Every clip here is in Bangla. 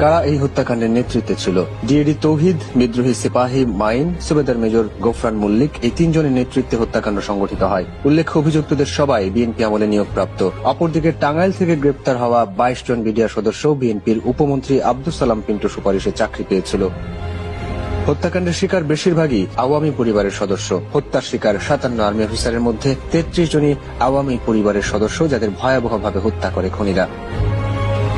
কারা এই হত্যাকাণ্ডের নেতৃত্বে ছিল? ডিএডি তৌহিদ, বিদ্রোহী সিপাহী মাইন, সুবেদার মেজর গোফরান মল্লিক এই তিনজনের নেতৃত্বে হত্যাকাণ্ড সংগঠিত হয়। উল্লেখ্য, অভিযুক্তদের সবাই বিএনপি আমলে নিয়োগপ্রাপ্ত। অপরদিকে টাঙ্গাইল থেকে গ্রেপ্তার হওয়া বাইশ জন বিডিআর সদস্য বিএনপির উপমন্ত্রী আব্দুল সালাম পিন্টু সুপারিশে চাকরি পেয়েছিল। হত্যাকাণ্ডের শিকার বেশিরভাগই আওয়ামী পরিবারের সদস্য। হত্যার শিকার সাতান্ন আর্মি অফিসারের মধ্যে তেত্রিশ জনই আওয়ামী পরিবারের সদস্য, যাদের ভয়াবহভাবে হত্যা করে খনিরা।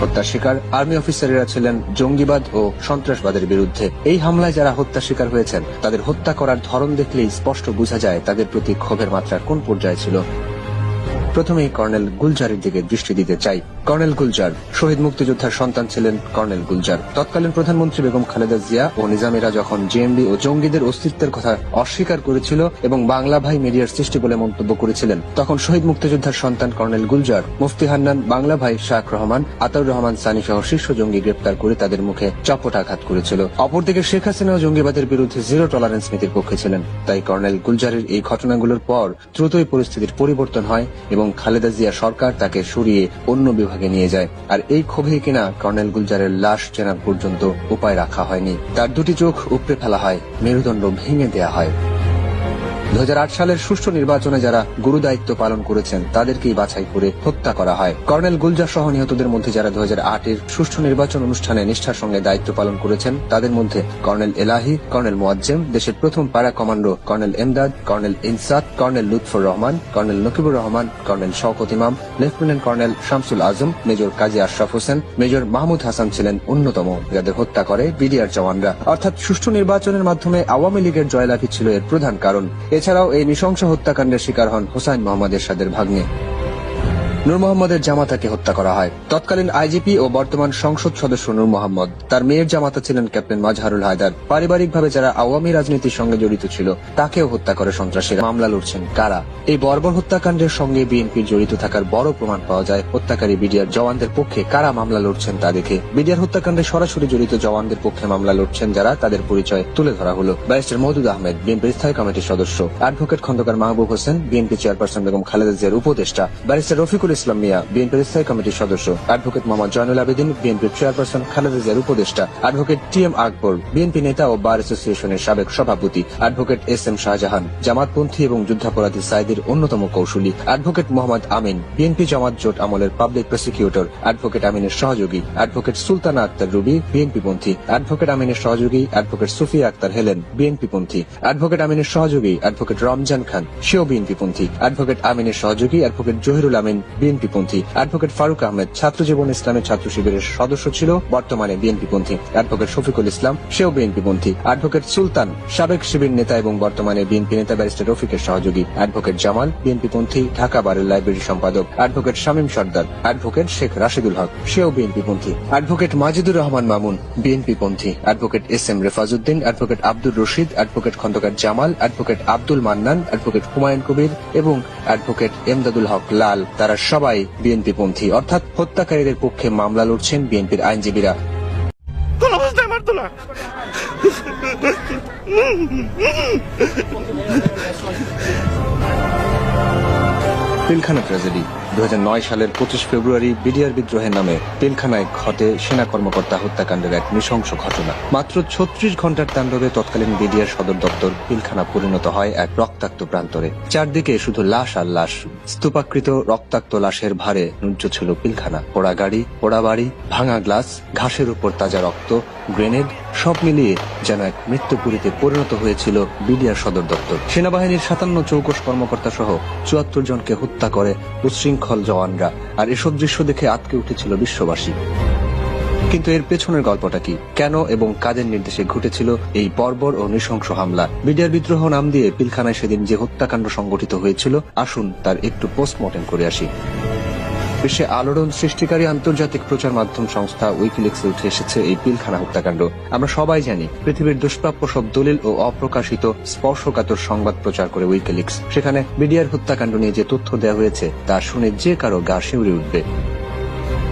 হত্যার শিকার আর্মি অফিসারেরা ছিলেন জঙ্গিবাদ ও সন্ত্রাসবাদের বিরুদ্ধে। এই হামলায় যারা হত্যা শিকার হয়েছেন, তাদের হত্যা করার ধরন দেখলেই স্পষ্ট বোঝা যায় তাদের প্রতি ক্ষোভের মাত্রা কোন পর্যায়ে ছিল। প্রথমেই কর্নেল গুলজারের দিকে দৃষ্টি দিতে চাই। কর্নেল গুলজার, শহীদ মুক্তিযোদ্ধার সন্তান ছিলেন কর্নেল গুলজার। তৎকালীন প্রধানমন্ত্রী বেগম খালেদা জিয়া ও নিজামেরা যখন জেএমবি ও জঙ্গিদের অস্তিত্বের কথা অস্বীকার করেছিল এবং বাংলা ভাই মিডিয়ার সৃষ্টি বলে মন্তব্য করেছিলেন, তখন শহীদ মুক্তিযোদ্ধার সন্তান কর্নেল গুলজার, মুফতি হান্নান, বাংলা ভাই শাহ রহমান, আতাউর রহমান সানি সহ শীর্ষ জঙ্গি গ্রেপ্তার করে তাদের মুখে চপট আঘাত করেছিল। অপরদিকে শেখ হাসিনা ও জঙ্গিবাদের বিরুদ্ধে জিরো টলারেন্স নীতির পক্ষে ছিলেন। তাই কর্নেল গুলজারের এই ঘটনাগুলোর পর দ্রুতই পরিস্থিতির পরিবর্তন হয় এবং খালেদা জিয়া সরকার তাকে সরিয়ে অন্য বিভাগে নিয়ে যায়। আর এই ক্ষোভে কিনা কর্নেল গুলজারের লাশ চেনা পর্যন্ত উপায় রাখা হয়নি। তার দুটি চোখ উপড়ে ফেলা হয়, মেরুদণ্ড ভেঙে দেয়া হয়। দু হাজার আট সালের সুষ্ঠু নির্বাচনে যারা গুরু দায়িত্ব পালন করেছেন, তাদেরকেই বাছাই করে হত্যা করা হয়। কর্নেল গুলজার সহ নিহতদের মধ্যে যারা দু এর সুষ্ঠু নির্বাচন অনুষ্ঠানে নিষ্ঠার সঙ্গে দায়িত্ব পালন করেছেন, তাদের মধ্যে কর্নেল এলাহি, কর্নেল মোয়াজ্জেম, দেশের প্রথম para commando colonel Emdad, colonel Insad, colonel Lutfar Rahman, colonel Nakibur Rahman, colonel Shawkat Imam, lieutenant colonel Shamsul Azam, major Kazi Ashraf Hossain, major Mahmud Hasan ছিলেন অন্যতম। যাদের হত্যা করে বিডিআর জওয়ানরা। অর্থাৎ সুষ্ঠু নির্বাচনের মাধ্যমে আওয়ামী লীগের জয়লাভই ছিল এর প্রধান কারণ। এছাড়াও এই নৃশংস হত্যাকাণ্ডের শিকার হন হোসাইন মোহাম্মদ এরশাদের ভাগ্নে। নূর মোহাম্মদের জামাতাকে হত্যা করা হয়। তৎকালীন আইজিপি ও বর্তমান সংসদ সদস্য নূর মোহাম্মদ। তার মেয়ের জামাতা ছিলেন ক্যাপ্টেন মাজহারুল হায়দার। পারিবারিকভাবে যারা আওয়ামী রাজনীতির সঙ্গে জড়িত ছিল, তাকেও হত্যা করে সন্ত্রাসীরা। মামলা লড়ছেন কারা? এই বর্বর হত্যাকাণ্ডের সঙ্গে বিএনপির জড়িত থাকার বড় প্রমাণ পাওয়া যায় হত্যাকারী বিডিআর জওয়ানদের পক্ষে। কারা মামলা লড়ছেন তা দেখে বিডিআর হত্যাকাণ্ডে সরাসরি জড়িত জওয়ানদের পক্ষে মামলা লড়ছেন যারা তাদের পরিচয় তুলে ধরা হলো। ব্যারিস্টার মওদুদ আহমেদ বিএনপির স্থায়ী কমিটির সদস্য। Advocate Khandakar Mahbub Hossain, BNP chairperson Begum Khaleda জিয়ার উপদেষ্টা। ব্যারিস্টার রফিকুল ইসলাম মিয়া, বিএনপির স্থায়ী কমিটির সদস্য। অ্যাডভোকেট মোহাম্মদ জয়নুল আবেদিন বিএনপির চেয়ারপারসন খালেদা জিয়ার উপদেষ্টা। Advocate T M Akbar, BNP নেতা ও বার অ্যাসোসিয়েশনের সাবেক সভাপতি। অ্যাডভোকেট এস এম শাহজাহান, জামাতপন্থী এবং যুদ্ধাপরাধী সাইদের অন্যতম কৌশলী। অ্যাডভোকেট মোহাম্মদ আমিন, বিএনপি জামাত জোট আমলের পাবলিক প্রসিকিউটর অ্যাডভোকেট আমিনের সহযোগী। Advocate Sultana Akter Ruby, BNP পন্থী। অ্যাডভোকেট আমিনের সহযোগী advocate Sufia Akter Helen, BNP পন্থী। অ্যাডভোকেট আমিনের সহযোগী অ্যাডভোকেট রমজান খান, সেও বিএনপি পন্থী। অ্যাডভোকেট আমিনের সহযোগী অ্যাডভোকেট জহিরুল আমিন বিএনপি পন্থী অ্যাডভোকেট ফারুক আহমেদ ছাত্র জীবন ইসলামের ছাত্র শিবিরের সদস্য ছিল, বর্তমানে বিএনপিপন্থী অ্যাডভোকেট শফিকুল ইসলাম, সেও বিএনপিপন্থী অ্যাডভোকেট সুলতান, সাবেক শিবির নেতা এবং বর্তমানে বিএনপি নেতা ব্যারিস্টার রফিকের সহযোগী। অ্যাডভোকেট জামাল বিএনপিপন্থী ঢাকা বারের লাইব্রেরি সম্পাদক। অ্যাডভোকেট শামীম সর্দার, অ্যাডভোকেট শেখ রাশিদুল হক, সেও বিএনপিপন্থী advocate Majidur Rahman Mamun বিএনপিপন্থী advocate S M Refazuddin, advocate Abdur Rashid, advocate Khandakar Jamal, advocate Abdul Mannan, advocate Humayun Kabir এবং অ্যাডভোকেট এমদাদুল হক লাল তারা সবাই বিএনপি পন্থী অর্থাৎ হত্যাকারীদের পক্ষে মামলা লড়ছেন বিএনপির আইনজীবীরা। পিলখানা ট্র্যাজেডি। দু হাজার নয় সালের পঁচিশ ফেব্রুয়ারি বিডিআর বিদ্রোহের নামে পিলখানায় ঘটে সেনা কর্মকর্তা হত্যাকাণ্ডের এক নৃশংস ঘটনা। মাত্র ছত্রিশ ঘণ্টার তাণ্ডবে তৎকালীন বিডিআর সদর দপ্তর পিলখানা পরিণত হয় এক রক্তাক্ত প্রান্তরে। চারদিকে শুধু লাশ আর লাশ। স্তূপাকৃত রক্তাক্ত লাশের ভারে নুজ্জ ছিল পিলখানা। পোড়া গাড়ি, পোড়া বাড়ি, ভাঙা গ্লাস, ঘাসের উপর তাজা রক্ত, গ্রেনেড, সব মিলিয়ে যেন এক মৃত্যুপুরীতে পরিণত হয়েছিল বিডিআর সদর দপ্তর। সেনাবাহিনীর সাতান্ন চৌকস কর্মকর্তা সহ চুয়াত্তর জনকে হত্যা করে উচ্ছৃঙ্খল জওয়ানরা আর এসব দৃশ্য দেখে আটকে উঠেছিল বিশ্ববাসী। কিন্তু এর পেছনের গল্পটা কি? কেন এবং কাদের নির্দেশে ঘটেছিল এই বর্বর ও নৃশংস হামলা? বিডিআর বিদ্রোহ নাম দিয়ে পিলখানায় সেদিন যে হত্যাকাণ্ড সংগঠিত হয়েছিল, আসুন তার একটু পোস্টমর্টেম করে আসি। বিশ্বে আলোড়ন সৃষ্টিকারী আন্তর্জাতিক প্রচার মাধ্যম সংস্থা উইকিলিক্সে উঠে এসেছে এই পিলখানা হত্যাকাণ্ড। আমরা সবাই জানি, পৃথিবীর দুষ্প্রাপ্য সব দলিল ও অপ্রকাশিত স্পর্শকাতর সংবাদ প্রচার করে উইকিলিক্স। সেখানে মিডিয়ার হত্যাকাণ্ড নিয়ে যে তথ্য দেওয়া হয়েছে, তা শুনে যে কারও গা শিউরে উঠবে।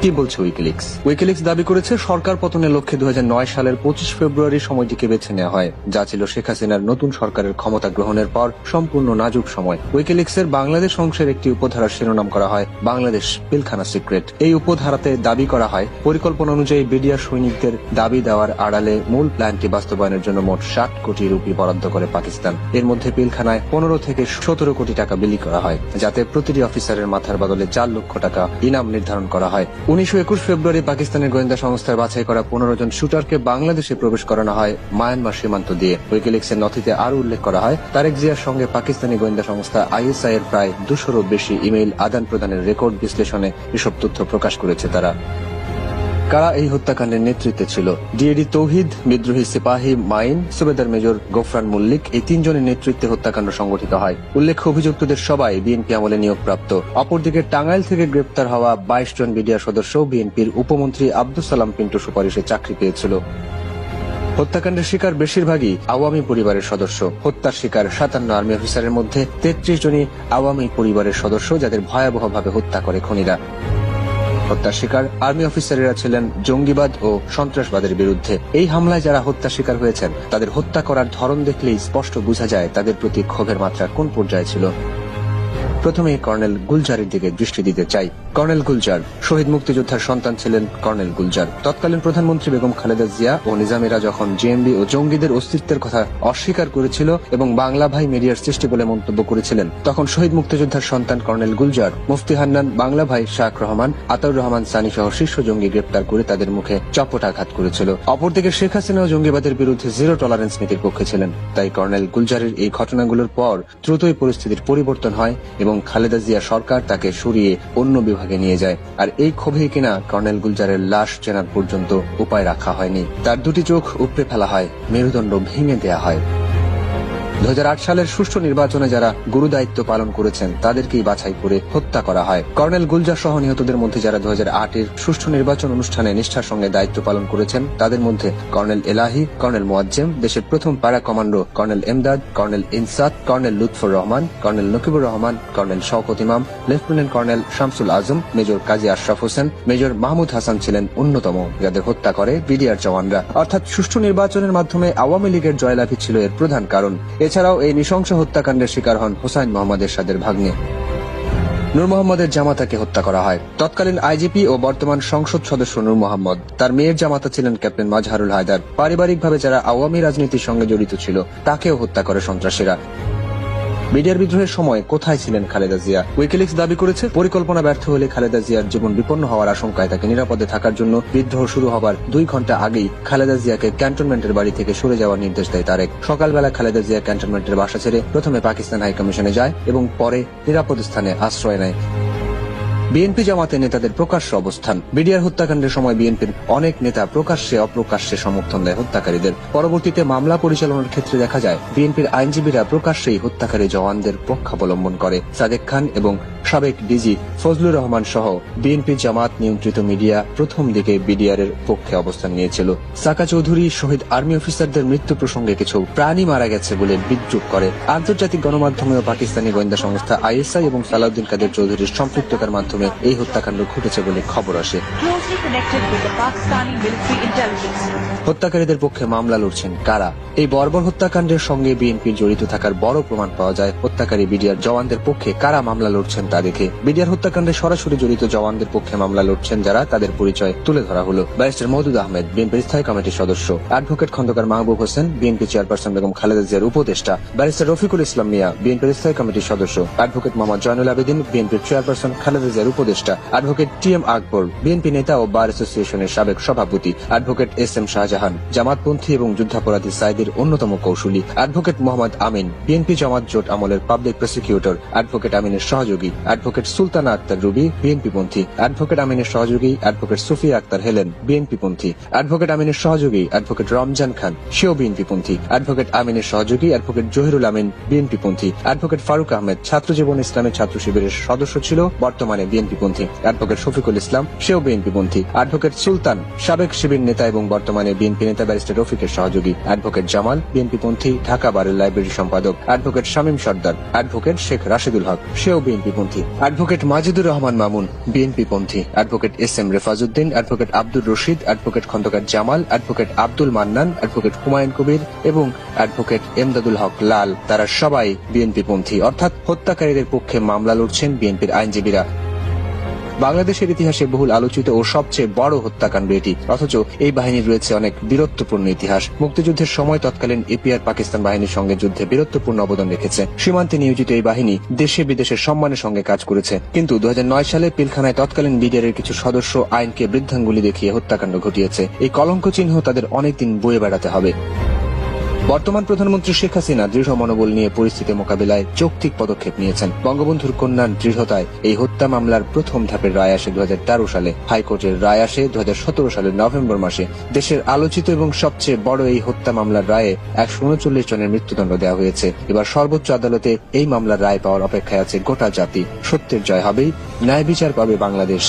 কি বলছে উইকিলিক্স উইকিলিক্স দাবি করেছে, সরকার পতনের লক্ষ্যে দু হাজার নয় সালের পঁচিশ ফেব্রুয়ারি সময়টিকে বেছে নেওয়া হয়। যা ছিল শেখ হাসিনার নতুন সরকারের ক্ষমতা গ্রহণের পর সম্পূর্ণ নাজুক সময়। উইকিলিক্সের বাংলাদেশ অংশের একটি উপধারার শিরোনাম করা হয়, বাংলাদেশ পিলখানা সিক্রেট। এই উপধারাতে দাবি করা হয়, পরিকল্পনা অনুযায়ী বিডিআর সৈনিকদের দাবি দেওয়ার আড়ালে মূল প্ল্যানটি বাস্তবায়নের জন্য মোট ষাট কোটি রুপি বরাদ্দ করে পাকিস্তান। এর মধ্যে পিলখানায় পনেরো থেকে সতেরো কোটি টাকা বিলি করা হয়, যাতে প্রতিটি অফিসারের মাথার বদলে চার লক্ষ টাকা ইনাম নির্ধারণ করা হয়। উনিশশো একুশ ফেব্রুয়ারি পাকিস্তানের গোয়েন্দা সংস্থার বাছাই করা পনেরো জন শুটারকে বাংলাদেশে প্রবেশ করানো হয় মায়ানমার সীমান্ত দিয়ে। উইকিলিক্সের নথিতে আরও উল্লেখ করা হয়, তারেক জিয়ার সঙ্গে পাকিস্তানি গোয়েন্দা সংস্থা আইএসআই এর প্রায় দুশোরও বেশি ইমেইল আদান প্রদানের রেকর্ড বিশ্লেষণে এসব তথ্য প্রকাশ করেছে তারা। কারা এই হত্যাকাণ্ডের নেতৃত্বে ছিল? ডিএডি তৌহিদ, বিদ্রোহী সিপাহী মাইন, সুবেদার মেজর গোফরান মল্লিক এই তিনজনের নেতৃত্বে হত্যাকাণ্ড সংগঠিত হয়। উল্লেখ্য, অভিযুক্তদের সবাই বিএনপি আমলে নিয়োগপ্রাপ্ত। অপরদিকে টাঙ্গাইল থেকে গ্রেপ্তার হওয়া বাইশ জন বিডিআর সদস্য বিএনপির উপমন্ত্রী আব্দুল সালাম পিন্টু সুপারিশে চাকরি পেয়েছিল। হত্যাকাণ্ডের শিকার বেশিরভাগই আওয়ামী পরিবারের সদস্য। হত্যার শিকার সাতান্ন আর্মি অফিসারের মধ্যে তেত্রিশ জনই আওয়ামী পরিবারের সদস্য, যাদের ভয়াবহভাবে হত্যা করে খনিরা। হত্যার শিকার আর্মি অফিসারেরা ছিলেন জঙ্গিবাদ ও সন্ত্রাসবাদের বিরুদ্ধে। এই হামলায় যারা হত্যা শিকার হয়েছেন, তাদের হত্যা করার ধরন দেখলেই স্পষ্ট বোঝা যায় তাদের প্রতি ক্ষোভের মাত্রা কোন পর্যায়ে ছিল। প্রথমে কর্নেল গুলজারের দিকে দৃষ্টি দিতে চাই। কর্নেল গুলজার, শহীদ মুক্তিযোদ্ধার সন্তান ছিলেন কর্নেল গুলজার। তৎকালীন প্রধানমন্ত্রী বেগম খালেদা জিয়া ও নিজামীরা যখন জেএমবি ও জঙ্গিদের অস্তিত্বের কথা অস্বীকার করেছিল এবং বাংলা ভাই মিডিয়ার সৃষ্টি বলে মন্তব্য করেছিলেন, তখন শহীদ মুক্তিযোদ্ধার সন্তান কর্নেল গুলজার, মুফতি হান্নান, বাংলা ভাই শাহ রহমান, আতাউর রহমান সানি সহ শীর্ষ জঙ্গি গ্রেপ্তার করে তাদের মুখে চপটাঘাত করেছিল। অপরদিকে শেখ হাসিনা ও জঙ্গিবাদের বিরুদ্ধে জিরো টলারেন্স নীতির পক্ষে ছিলেন। তাই কর্নেল গুলজারের এই ঘটনাগুলোর পর দ্রুতই পরিস্থিতির পরিবর্তন হয় এবং খালেদা জিয়া সরকার তাকে সরিয়ে অন্য বিভাগে নিয়ে যায়। আর এই ক্ষোভেই কিনা কর্নেল গুলজারের লাশ চেনার পর্যন্ত উপায় রাখা হয়নি। তার দুটি চোখ উপড়ে ফেলা হয়, মেরুদণ্ড ভেঙে দেয়া হয়। দু হাজার আট সালের সুষ্ঠু নির্বাচনে যারা গুরু দায়িত্ব পালন করেছেন, তাদেরকেই বাছাই করে হত্যা করা হয়। কর্নেল গুলজার সহ নিহতদের মধ্যে যারা দু এর সুষ্ঠু নির্বাচন অনুষ্ঠানে নিষ্ঠার সঙ্গে দায়িত্ব পালন করেছেন, তাদের মধ্যে কর্নেল এলাহি, কর্নেল মোয়াজ্জেম, দেশের প্রথম para commando colonel Emdad, colonel Insad, colonel Lutfar Rahman, colonel Nakibur Rahman, colonel Shawkat Imam, lieutenant colonel Shamsul Azam, major Kazi Ashraf Hossain, major Mahmud Hasan ছিলেন অন্যতম। যাদের হত্যা করে বিডিআর জওয়ানরা। অর্থাৎ সুষ্ঠু নির্বাচনের মাধ্যমে আওয়ামী লীগের জয়লাভই ছিল এর প্রধান কারণ। এছাড়াও এই নৃশংস হত্যাকাণ্ডের শিকার হন হোসাইন মোহাম্মদ এরশাদের ভাগ্নে। নূর মোহাম্মদের জামাতাকে হত্যা করা হয়। তৎকালীন আইজিপি ও বর্তমান সংসদ সদস্য নূর মোহাম্মদ, তার মেয়ের জামাতা ছিলেন ক্যাপ্টেন মাজহারুল হায়দার। পারিবারিকভাবে যারা আওয়ামী রাজনীতির সঙ্গে জড়িত ছিল, তাকেও হত্যা করে সন্ত্রাসীরা। বিডিআর বিদ্রোহের সময় কোথায় ছিলেন খালেদা জিয়া? উইকিলিক্স দাবি করেছে, পরিকল্পনা ব্যর্থ হলে খালেদা জিয়ার জীবন বিপন্ন হওয়ার আশঙ্কায় তাকে নিরাপদে থাকার জন্য বিদ্রোহ শুরু হবার দুই ঘণ্টা আগেই খালেদা জিয়াকে ক্যান্টনমেন্টের বাড়ি থেকে সরে যাওয়ার নির্দেশ দেয় তারেক। সকালবেলা খালেদা জিয়া ক্যান্টনমেন্টের বাসা ছেড়ে প্রথমে পাকিস্তান হাইকমিশনে যায় এবং পরে নিরাপদ স্থানে আশ্রয় নেয়। বিএনপি জামাতের নেতাদের প্রকাশ্য অবস্থান। বিডিআর হত্যাকাণ্ডের সময় বিএনপির অনেক নেতা প্রকাশ্যে অপ্রকাশ্যে সমর্থন দেয় হত্যাকারীদের। পরবর্তীতে মামলা পরিচালনার ক্ষেত্রে দেখা যায়, বিএনপির আইনজীবীরা প্রকাশ্যেই হত্যাকারী জওয়ানদের পক্ষাবলম্বন করে। সাদেক খান এবং সাবেক ডিজি ফজলুর রহমান সহ বিএনপি জামাত নিয়ন্ত্রিত মিডিয়া প্রথম দিকে বিডিআর এর পক্ষে অবস্থান নিয়েছিল। সাকা চৌধুরী, শহীদ আর্মি অফিসারদের মৃত্যু প্রসঙ্গে কিছু প্রাণী মারা গেছে বলে বিদ্রুপ করে। আন্তর্জাতিক গণমাধ্যমেও পাকিস্তানি গোয়েন্দা সংস্থা আইএসআই এবং সালাউদ্দিন কাদের চৌধুরীর সম্পৃক্ততার মাধ্যমে এই হত্যাকাণ্ড ঘটেছে বলে খবর আসে. হত্যাকারীদের পক্ষে মামলা লড়ছেন কারা? এই বর্বর হত্যাকাণ্ডের সঙ্গে বিএনপির জড়িত থাকার বড় প্রমাণ পাওয়া যায় হত্যাকারী বিডিআর জওয়ানদের পক্ষে কারা মামলা লড়ছেন তা দেখে। বিডিআর হত্যাকাণ্ডে সরাসরি জড়িত জওয়ানদের পক্ষে মামলা লড়ছেন যারা তাদের পরিচয় তুলে ধরা হলো। ব্যারিস্টার মহদুদ আহমেদ বিএনপির স্থায়ী কমিটির সদস্য। Advocate Khandakar Mahbub Hossain BNP chairperson Begum Khaleda জিয়ার উপদেষ্টা। ব্যারিস্টার রফিকুল ইসলাম মিয়া বিএনপির স্থায়ী কমিটির সদস্য। অ্যাডভোকেট মোহাম্মদ জয়নুল আবেদিন বিএনপির চেয়ারপারসন খালেদা জিয়ার উপদেষ্টা advocate T M Akbar, BNP নেতা ও বার অ্যাসোসিয়েশনের সাবেক সভাপতি অ্যাডভোকেট এস এম শাহজাহান জামাতপন্থী এবং যুদ্ধাপরাধী সাইদের অন্যতম কৌশলী অ্যাডভোকেট মোহাম্মদ আমিন, বিএনপি জামাত জোট আমলের পাবলিক প্রসিকিউটর অ্যাডভোকেট আমিনের সহযোগী advocate Sultana Akter Ruby, BNP পন্থী অ্যাডভোকেট আমিনের সহযোগী advocate Sufia Akter Helen, BNP পন্থী অ্যাডভোকেট আমিনের সহযোগী অ্যাডভোকেট রমজান খান, সেও বিএনপি পন্থী অ্যাডভোকেট আমিনের সহযোগী অ্যাডভোকেট জহিরুল আমিন, বিএনপি পন্থী অ্যাডভোকেট ফারুক আহমেদ ছাত্র জীবন ইসলামের ছাত্র শিবিরের সদস্য ছিল, বর্তমানে বিএনপি পন্থী। অ্যাডভোকেট শফিকুল ইসলাম, সেও বিএনপি পন্থী। অ্যাডভোকেট সুলতান, সাবেক শিবির নেতা এবং বর্তমানে বিএনপি নেতা ব্যারিস্টার রফিকের সহযোগী। অ্যাডভোকেট জামাল, বিএনপি পন্থী, ঢাকা বারের লাইব্রেরি সম্পাদক। অ্যাডভোকেট শামীম সর্দার, অ্যাডভোকেট শেখ রাশিদুল হক, সেও বিএনপি পন্থী। অ্যাডভোকেট মাজিদুর রহমান মামুন, বিএনপি পন্থী। Advocate S M Refazuddin, advocate Abdur Rashid, advocate Khandakar Jamal, advocate Abdul Mannan, advocate Humayun Kabir এবং অ্যাডভোকেট এমদাদুল হক লাল। তারা সবাই বিএনপি পন্থী। অর্থাৎ হত্যাকারীদের পক্ষে মামলা লড়ছেন বিএনপির আইনজীবীরা। বাংলাদেশের ইতিহাসে বহুল আলোচিত ও সবচেয়ে বড় হত্যাকাণ্ড এটি। অথচ এই বাহিনীর রয়েছে অনেক বীরত্বপূর্ণ ইতিহাস। মুক্তিযুদ্ধের সময় তৎকালীন এপিআর পাকিস্তান বাহিনীর সঙ্গে যুদ্ধে বীরত্বপূর্ণ অবদান রেখেছে। সীমান্তে নিয়োজিত এই বাহিনী দেশে বিদেশে সম্মানের সঙ্গে কাজ করেছে। কিন্তু দু হাজার নয় সালে পিলখানায় তৎকালীন বিডিআরের কিছু সদস্য আইনকে বৃদ্ধাঙ্গুলি দেখিয়ে হত্যাকাণ্ড ঘটিয়েছে। এই কলঙ্ক চিহ্ন তাদের অনেকদিন বয়ে বেড়াতে হবে। বর্তমান প্রধানমন্ত্রী শেখ হাসিনা দৃঢ় মনোবল নিয়ে পরিস্থিতি মোকাবিলায় যৌক্তিক পদক্ষেপ নিয়েছেন। বঙ্গবন্ধুর কন্যার দৃঢ়তায় এই হত্যা মামলার প্রথম ধাপের রায় আসে দু হাজার তেরো সালে। হাইকোর্টের রায় আসে দু হাজার সতেরো সালের নভেম্বর মাসে। দেশের আলোচিত এবং সবচেয়ে বড় এই হত্যা মামলার রায়ে একশো উনচল্লিশ জনের মৃত্যুদণ্ড দেওয়া হয়েছে। এবার সর্বোচ্চ আদালতে এই মামলার রায় পাওয়ার অপেক্ষায় আছে গোটা জাতি। সত্যের জয় হবেই, ন্যায় বিচার পাবে বাংলাদেশ।